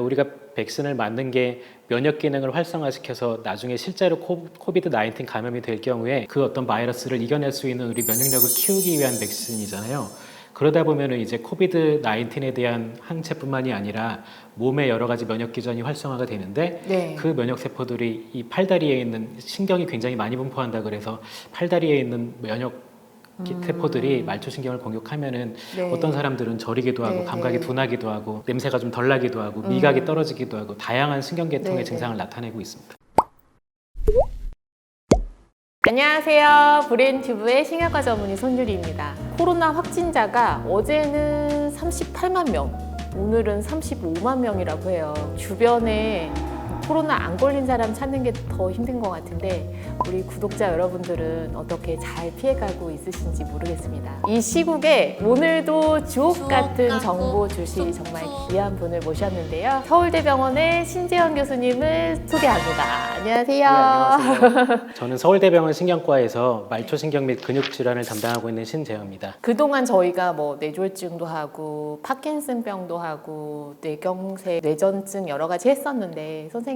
우리가 백신을 맞는 게 면역 기능을 활성화시켜서 나중에 실제로 코, 코비드 19 감염이 될 경우에 그 어떤 바이러스를 이겨낼 수 있는 우리 면역력을 키우기 위한 백신이잖아요. 그러다 보면은 이제 코비드 19에 대한 항체뿐만이 아니라 몸의 여러 가지 면역 기전이 활성화가 되는데 네. 그 면역 세포들이 이 팔다리에 있는 신경이 굉장히 많이 분포한다 그래서 팔다리에 있는 면역 기- 세포들이 말초신경을 공격하면은 음. 네. 어떤 사람들은 저리기도 하고 네, 감각이 네. 둔하기도 하고 냄새가 좀 덜 나기도 하고 미각이 음. 떨어지기도 하고 다양한 신경계통의 네, 증상을 나타내고 있습니다. 안녕하세요. 브레인튜브의 신경과 전문의 손유리입니다. 코로나 확진자가 어제는 38만 명, 오늘은 35만 명이라고 해요. 주변에 코로나 안 걸린 사람 찾는 게 더 힘든 것 같은데 우리 구독자 여러분들은 어떻게 잘 피해가고 있으신지 모르겠습니다. 이 시국에 오늘도 주옥 같은 정보 주실 정말 귀한 분을 모셨는데요. 서울대병원의 신재현 교수님을 소개합니다. 안녕하세요. 네, 안녕하세요. 저는 서울대병원 신경과에서 말초 신경 및 근육 질환을 담당하고 있는 신재현입니다. 그동안 저희가 뭐 뇌졸중도 하고 파킨슨병도 하고 뇌경색, 뇌전증 여러 가지 했었는데 선생님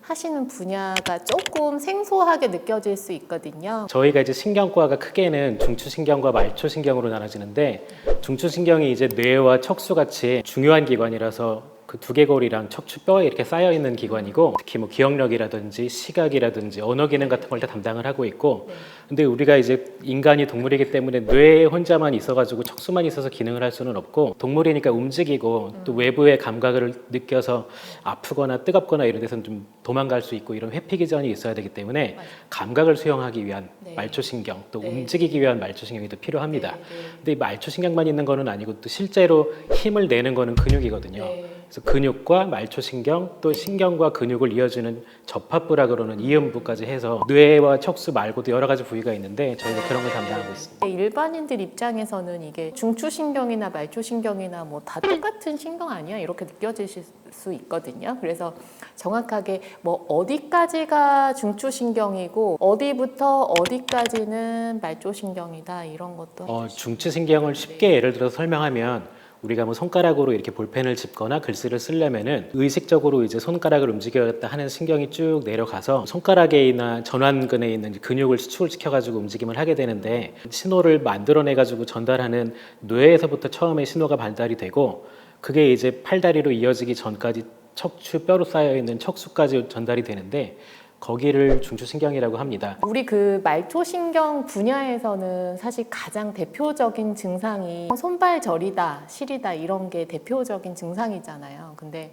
하시는 분야가 조금 생소하게 느껴질 수 있거든요. 저희가 이제 신경과가 크게는 중추신경과 말초신경으로 나눠지는데 중추신경이 이제 뇌와 척수 같이 중요한 기관이라서 그 두개골이랑 척추뼈에 이렇게 쌓여 있는 기관이고 특히 뭐 기억력이라든지 시각이라든지 언어 기능 같은 걸 다 담당을 하고 있고 네. 근데 우리가 이제 인간이 동물이기 때문에 뇌 혼자만 있어가지고 척수만 있어서 기능을 할 수는 없고 동물이니까 움직이고 또 외부의 감각을 느껴서 아프거나 뜨겁거나 이런 데서는 좀 도망갈 수 있고 이런 회피 기전이 있어야 되기 때문에 맞아요. 감각을 수용하기 위한 네. 말초신경 또 네. 움직이기 위한 말초신경이 또 필요합니다. 네. 근데 이 말초신경만 있는 거는 아니고 또 실제로 힘을 내는 거는 근육이거든요. 네. 그래서 근육과 말초신경 또 신경과 근육을 이어주는 접합부라 그러는 이음부까지 해서 뇌와 척수 말고도 여러 가지 부위가 있는데 저희가 그런 걸 담당하고 있습니다. 일반인들 입장에서는 이게 중추신경이나 말초신경이나 뭐 다 똑같은 신경 아니야 이렇게 느껴지실 수 있거든요. 그래서 정확하게 뭐 어디까지가 중추신경이고 어디부터 어디까지는 말초신경이다 이런 것도 어, 중추신경을 쉽게 예를 들어서 설명하면 우리가 뭐 손가락으로 이렇게 볼펜을 짚거나 글씨를 쓰려면은 의식적으로 이제 손가락을 움직여야겠다 하는 신경이 쭉 내려가서 손가락에나 전완근에 있는 근육을 수축을 시켜가지고 움직임을 하게 되는데 신호를 만들어내가지고 전달하는 뇌에서부터 처음에 신호가 발달이 되고 그게 이제 팔다리로 이어지기 전까지 척추 뼈로 쌓여 있는 척수까지 전달이 되는데 거기를 중추신경이라고 합니다. 우리 그 말초신경 분야에서는 사실 가장 대표적인 증상이 손발 저리다, 시리다 이런 게 대표적인 증상이잖아요. 근데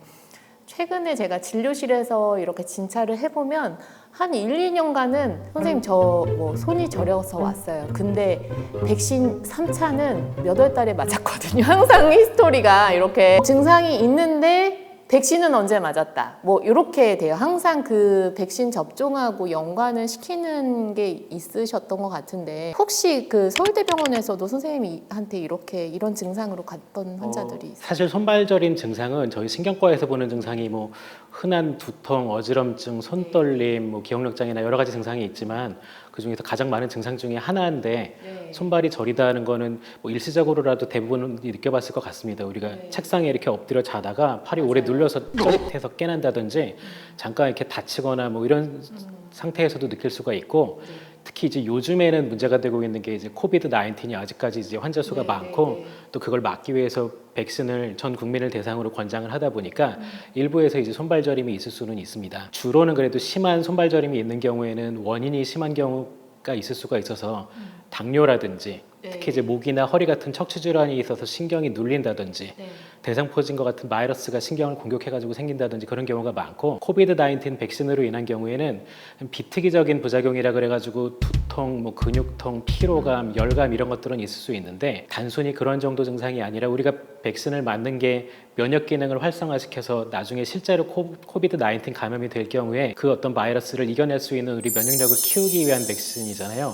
최근에 제가 진료실에서 이렇게 진찰을 해보면 한 1, 2년간은 선생님 저 뭐 손이 저려서 왔어요. 근데 백신 3차는 몇 월 달에 맞았거든요. 항상 히스토리가 이렇게 증상이 있는데 백신은 언제 맞았다. 뭐 이렇게 돼요. 항상 그 백신 접종하고 연관을 시키는 게 있으셨던 것 같은데 혹시 그 서울대병원에서도 선생님한테 이렇게 이런 증상으로 갔던 환자들이 어, 있어요? 사실 손발저림 증상은 저희 신경과에서 보는 증상이 뭐 흔한 두통, 어지럼증, 손떨림, 뭐 기억력 장애나 여러 가지 증상이 있지만 그 중에서 가장 많은 증상 중에 하나인데 네. 손발이 저리다는 거는 뭐 일시적으로라도 대부분이 느껴봤을 것 같습니다. 우리가 네. 책상에 이렇게 엎드려 자다가 팔이 오래 눌려서 쩌릿해서 깨난다든지 잠깐 이렇게 다치거나 뭐 이런 상태에서도 느낄 수가 있고 네. 특히 이제 요즘에는 문제가 되고 있는 게 이제 코비드 19이 아직까지 이제 환자 수가 네, 많고 네, 네. 또 그걸 막기 위해서 백신을 전 국민을 대상으로 권장을 하다 보니까 음. 일부에서 이제 손발저림이 있을 수는 있습니다. 주로는 그래도 심한 손발저림이 있는 경우에는 원인이 심한 경우가 있을 수가 있어서 당뇨라든지 음. 네. 특히 이제 목이나 허리 같은 척추 질환이 있어서 신경이 눌린다든지 네. 대상포진과 같은 바이러스가 신경을 공격해가지고 생긴다든지 그런 경우가 많고 코비드 19 백신으로 인한 경우에는 비특이적인 부작용이라 그래가지고 두통, 뭐 근육통, 피로감, 열감 이런 것들은 있을 수 있는데 단순히 그런 정도 증상이 아니라 우리가 백신을 맞는 게 면역 기능을 활성화시켜서 나중에 실제로 코, 코비드 19 감염이 될 경우에 그 어떤 바이러스를 이겨낼 수 있는 우리 면역력을 키우기 위한 백신이잖아요.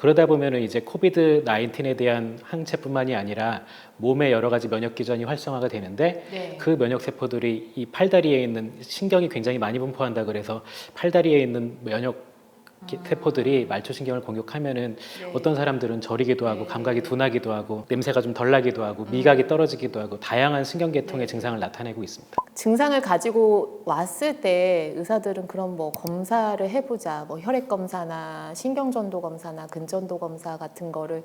그러다 보면은 이제 코비드 19에 대한 항체뿐만이 아니라 몸의 여러 가지 면역 기전이 활성화가 되는데 네. 그 면역 세포들이 이 팔다리에 있는 신경이 굉장히 많이 분포한다 그래서 팔다리에 있는 면역 기- 세포들이 말초신경을 공격하면은 네. 어떤 사람들은 저리기도 하고 네. 감각이 둔하기도 하고 냄새가 좀 덜 나기도 하고 미각이 떨어지기도 하고 다양한 신경계통의 네. 증상을 나타내고 있습니다. 증상을 가지고 왔을 때 의사들은 그럼 뭐 검사를 해보자, 뭐 혈액 검사나 신경전도 검사나 근전도 검사 같은 거를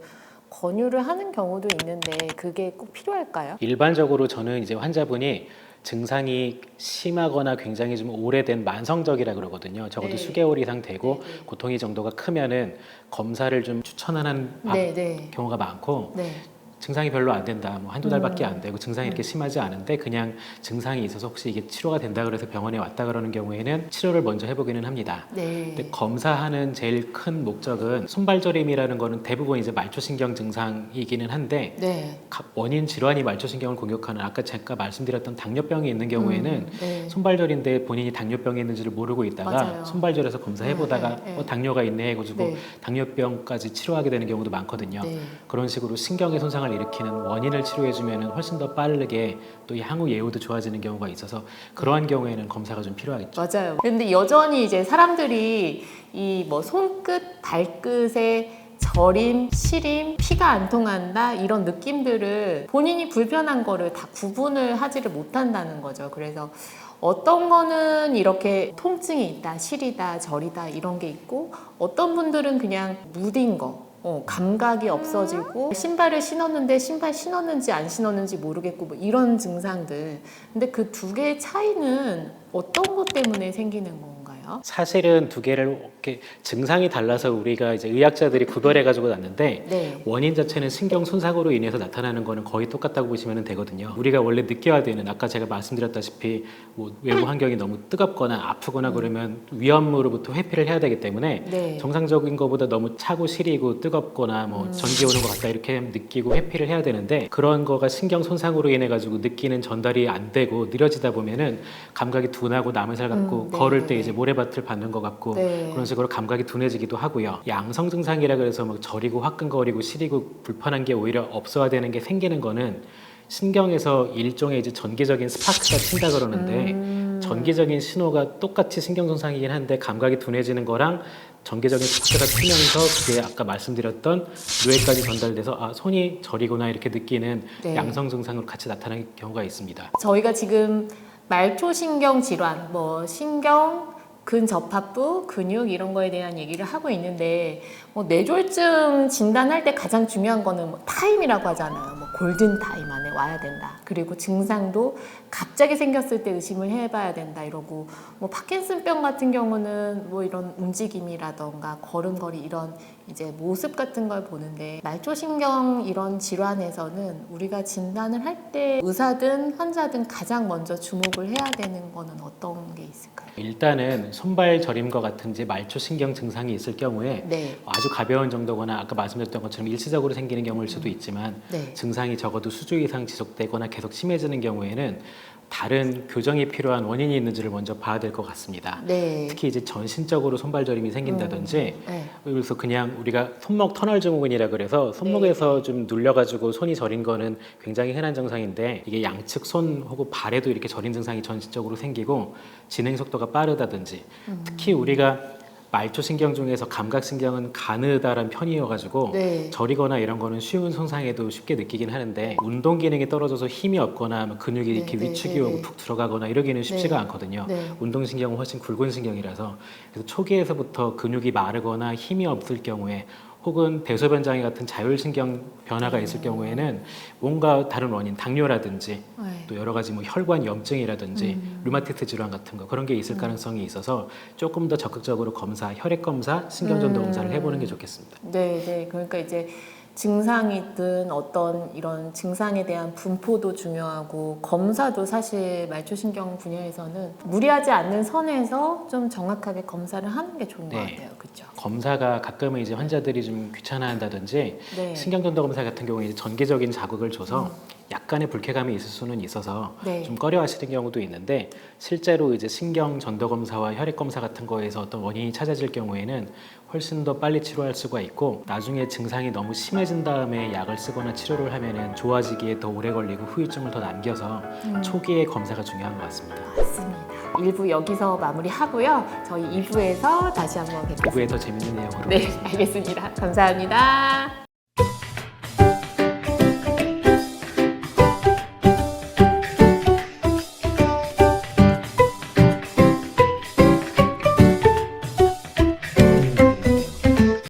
권유를 하는 경우도 있는데 그게 꼭 필요할까요? 일반적으로 저는 이제 환자분이 증상이 심하거나 굉장히 좀 오래된 만성적이라 그러거든요. 적어도 네. 수개월 이상 되고 네, 네. 고통이 정도가 크면은 검사를 좀 추천하는 아- 네, 네, 경우가 많고 네. 증상이 별로 안 된다. 뭐 한두 달밖에 음. 안 되고 증상이 이렇게 심하지 않은데 그냥 증상이 있어서 혹시 이게 치료가 된다 그래서 병원에 왔다 그러는 경우에는 치료를 먼저 해보기는 합니다. 네. 근데 검사하는 제일 큰 목적은 손발저림이라는 거는 대부분 이제 말초신경 증상이기는 한데 네. 가- 원인 질환이 말초신경을 공격하는 아까 제가 말씀드렸던 당뇨병이 있는 경우에는 음, 네. 손발절인데 본인이 당뇨병이 있는지를 모르고 있다가 맞아요. 손발절에서 검사해보다가 네, 네, 네. 어, 당뇨가 있네 해가지고 네. 당뇨병까지 치료하게 되는 경우도 많거든요. 네. 그런 식으로 신경의 손상을 일으키는 원인을 치료해주면 훨씬 더 빠르게 또이 향후 예후도 좋아지는 경우가 있어서 그러한 경우에는 검사가 좀 필요하겠죠. 맞아요. 근데 여전히 이제 사람들이 이 뭐 손끝, 발끝에 저림, 시림, 피가 안 통한다 이런 느낌들을 본인이 불편한 거를 다 구분을 하지를 못한다는 거죠. 그래서 어떤 거는 이렇게 통증이 있다, 시리다, 저리다 이런 게 있고 어떤 분들은 그냥 무딘 거, 어, 감각이 없어지고 신발을 신었는데 신발 신었는지 안 신었는지 모르겠고 뭐 이런 증상들. 근데 그 두 개의 차이는 어떤 것 때문에 생기는 건가요? 사실은 두 개를 이렇게 증상이 달라서 우리가 이제 의학자들이 구별해 가지고 놨는데 네. 원인 자체는 신경 손상으로 인해서 나타나는 거는 거의 똑같다고 보시면 되거든요. 우리가 원래 느껴야 되는 아까 제가 말씀드렸다시피 뭐 외부 환경이 너무 뜨겁거나 아프거나 그러면 위험으로부터 회피를 해야 되기 때문에 네. 정상적인 것보다 너무 차고 시리고 뜨겁거나 뭐 전기 오는 것 같다 이렇게 느끼고 회피를 해야 되는데 그런 거가 신경 손상으로 인해 가지고 느끼는 전달이 안 되고 느려지다 보면은 감각이 둔하고 남은 살 같고 음, 네, 걸을 네, 때 네. 이제 모래 밭을 받는 것 같고 네. 그런 식으로 감각이 둔해지기도 하고요. 양성 증상이라 그래서 막 저리고 화끈거리고 시리고 불편한 게 오히려 없어야 되는 게 생기는 거는 신경에서 일종의 이제 전기적인 스파크가 튄다 그러는데 음. 전기적인 신호가 똑같이 신경 손상이긴 한데 감각이 둔해지는 거랑 전기적인 스파크가 튀면서 그게 아까 말씀드렸던 뇌까지 전달돼서 아 손이 저리구나 이렇게 느끼는 네. 양성 증상으로 같이 나타나는 경우가 있습니다. 저희가 지금 말초신경 질환, 뭐 신경, 근접합부, 근육 이런 거에 대한 얘기를 하고 있는데 뭐 뇌졸중 진단할 때 가장 중요한 거는 뭐 타임이라고 하잖아요. 뭐 골든 타임 안에 와야 된다. 그리고 증상도 갑자기 생겼을 때 의심을 해봐야 된다 이러고 뭐 파킨슨병 같은 경우는 뭐 이런 움직임이라던가 걸음걸이 이런 이제 모습 같은 걸 보는데 말초신경 이런 질환에서는 우리가 진단을 할 때 의사든 환자든 가장 먼저 주목을 해야 되는 거는 어떤 게 있을까요? 일단은 손발 저림과 같은 이제 말초신경 증상이 있을 경우에 네, 아주 가벼운 정도거나 아까 말씀드렸던 것처럼 일시적으로 생기는 경우일 수도 있지만 네, 증상이 적어도 수주 이상 지속되거나 계속 심해지는 경우에는 다른 교정이 필요한 원인이 있는지를 먼저 봐야 될 것 같습니다. 네. 특히 이제 전신적으로 손발저림이 생긴다든지 네. 그래서 그냥 우리가 손목 터널 증후군이라 그래서 손목에서 좀 눌려가지고 손이 저린 거는 굉장히 흔한 증상인데 이게 양측 손 혹은 발에도 이렇게 저린 증상이 전신적으로 생기고 진행 속도가 빠르다든지 특히 우리가 말초신경 중에서 감각신경은 가느다란 편이어가지고 네. 저리거나 이런 거는 쉬운 손상에도 쉽게 느끼긴 하는데 운동 기능이 떨어져서 힘이 없거나 뭐 근육이 네, 이렇게 네, 위축이 네, 오고 네. 푹 들어가거나 이러기는 쉽지가 네. 않거든요. 네. 운동 신경은 훨씬 굵은 신경이라서 그래서 초기에서부터 근육이 마르거나 힘이 없을 경우에 혹은 대소변 장애 같은 자율신경 변화가 있을 경우에는 뭔가 다른 원인 당뇨라든지 네. 또 여러 가지 뭐 혈관 염증이라든지 음. 루마티스 질환 같은 거 그런 게 있을 가능성이 있어서 조금 더 적극적으로 검사 혈액 검사 신경전도 음. 검사를 해보는 게 좋겠습니다. 네, 네. 그러니까 이제 증상이든 어떤 이런 증상에 대한 분포도 중요하고 검사도 사실 말초신경 분야에서는 무리하지 않는 선에서 좀 정확하게 검사를 하는 게 좋은 것 네. 같아요. 그렇죠? 검사가 가끔은 이제 환자들이 좀 귀찮아한다든지 네. 신경전도 검사 같은 경우에 이제 전개적인 자극을 줘서 약간의 불쾌감이 있을 수는 있어서 네. 좀 꺼려하시는 경우도 있는데 실제로 이제 신경 전도 검사와 혈액 검사 같은 거에서 어떤 원인이 찾아질 경우에는 훨씬 더 빨리 치료할 수가 있고 나중에 증상이 너무 심해진 다음에 약을 쓰거나 치료를 하면은 좋아지기에 더 오래 걸리고 후유증을 더 남겨서 음. 초기에 검사가 중요한 것 같습니다. 맞습니다. 1부 여기서 마무리하고요. 저희 2부에서 다시 한번 뵙겠습니다. 부부에 더 재밌는 내용으로 네, 알겠습니다. 감사합니다.